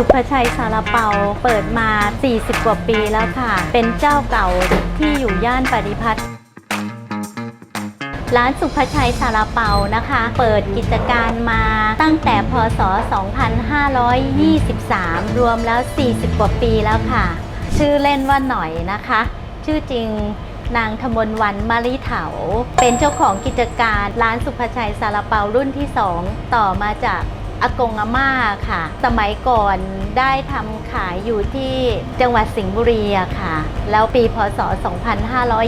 สุภชัยซาลาเปาเปิดมา 40 กว่าปีแล้วค่ะ เป็นเจ้าเก่าที่อยู่ย่านปฏิพัฒน์ร้านสุภชัยซาลาเปานะคะ เปิดกิจการมาตั้งแต่พศ 2523 รวมแล้ว 40 กว่าปีแล้วค่ะ ชื่อเล่นว่าหน่อยนะคะ ชื่อจริงนางธมนวันมาริเถา เป็นเจ้าของกิจการร้านสุภชัยซาลาเปารุ่นที่ 2 ต่อมาจาก อากงอาม่าค่ะ สมัยก่อนได้ทำขายอยู่ที่จังหวัดสิงห์บุรีอะค่ะ แล้วปีพศ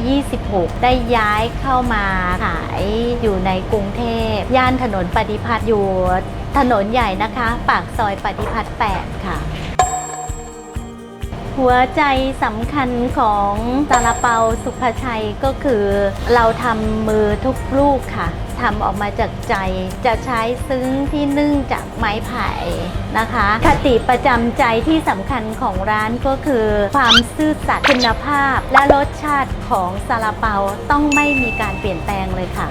2526 ได้ย้ายเข้ามาขายอยู่ในกรุงเทพ ย่านถนนปฏิพัฒน์อยู่ถนนใหญ่นะคะ ปากซอยปฏิพัฒน์8ค่ะหัวใจสำคัญของซาลาเปาสุภชัยก็คือ เราทำมือทุกลูกค่ะ ทำออกมาจากใจ จะใช้ซึ้งที่นึ่งจากไม้ไผ่นะคะ คติประจำใจที่สำคัญของร้านก็คือ ความซื่อสัตย์คุณภาพ และรสชาติของซาลาเปาต้องไม่มีการเปลี่ยนแปลงเลยค่ะ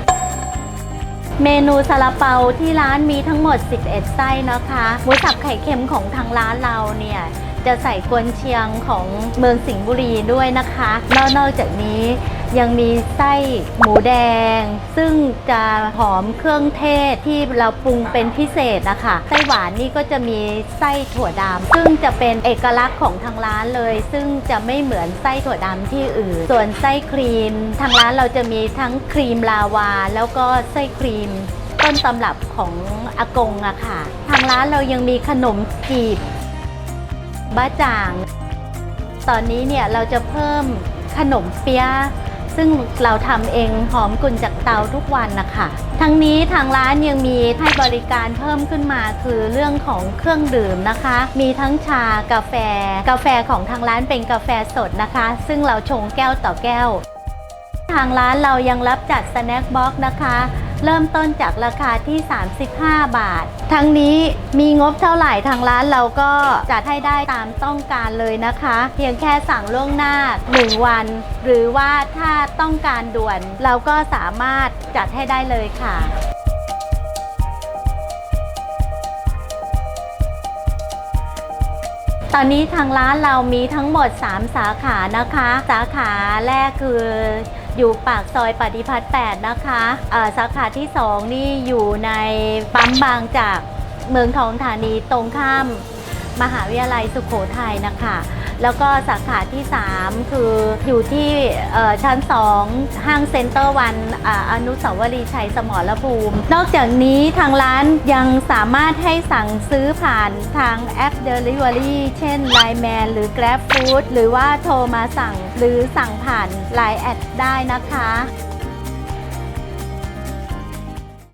เมนูซาลาเปาที่ร้านมีทั้งหมด 11 ไส้นะคะ หมูสับไข่เค็มของทางร้านเราเนี่ย จะใส่กวนเชียงของเมืองสิงห์บุรีด้วยนะคะ นอกจากนี้ยังมีไส้หมูแดง ซึ่งจะหอมเครื่องเทศที่เราปรุงเป็นพิเศษนะคะไส้หวานนี่ก็จะมีไส้ถั่วดำซึ่งจะเป็นเอกลักษณ์ของทางร้านเลย ซึ่งจะไม่เหมือนไส้ถั่วดำที่อื่น ส่วนไส้ครีม ทางร้านเราจะมีทั้งครีมลาวา แล้วก็ไส้ครีม ต้นตำรับของอากงอะค่ะ ทางร้านเรายังมีขนมจีบ บ้าจ่าง ตอนนี้เนี่ยเราจะเพิ่มขนมเปี๊ยะซึ่งเราทำเองหอมกุ่นจากเตาทุกวันนะคะทั้งนี้ทางร้านยังมีให้บริการเพิ่มขึ้นมาคือเรื่องของเครื่องดื่มนะคะ มีทั้งชากาแฟ กาแฟของทางร้านเป็นกาแฟสดนะคะ ซึ่งเราชงแก้วต่อแก้ว ทางร้านเรายังรับจัดสแน็คบ็อกนะคะ เริ่มต้นจากราคาที่ 35 บาท ทั้งนี้มีงบเท่าไหร่ทางร้านเราก็จัดให้ได้ตามต้องการเลยนะคะ เพียงแค่สั่งล่วงหน้า 1 วัน หรือว่าถ้าต้องการด่วน เราก็สามารถจัดให้ได้เลยค่ะ ตอนนี้ทางร้านเรามีทั้งหมด 3 สาขานะคะ สาขาแรกคืออยู่ปากซอยปฏิพัฒน์8นะคะะสาขาที่ 2 นี่อยู่ในปั๊มบางจากเมืองทองธานีตรงข้าม มหาวิทยาลัยสุขโขทัยนะคะ แล้วก็สาขาที่ 3 คืออยู่ที่ชั้น 2 ห้างเซ็นเตอร์วันออนุสาวรีย์ชัยสมรภูมิ นอกจากนี้ทางร้านยังสามารถให้สั่งซื้อผ่านทางแอป Delivery เช่น Line Man หรือ Grab Food หรือว่าโทรมาสั่งหรือสั่งผ่าน Line แอดได้นะคะ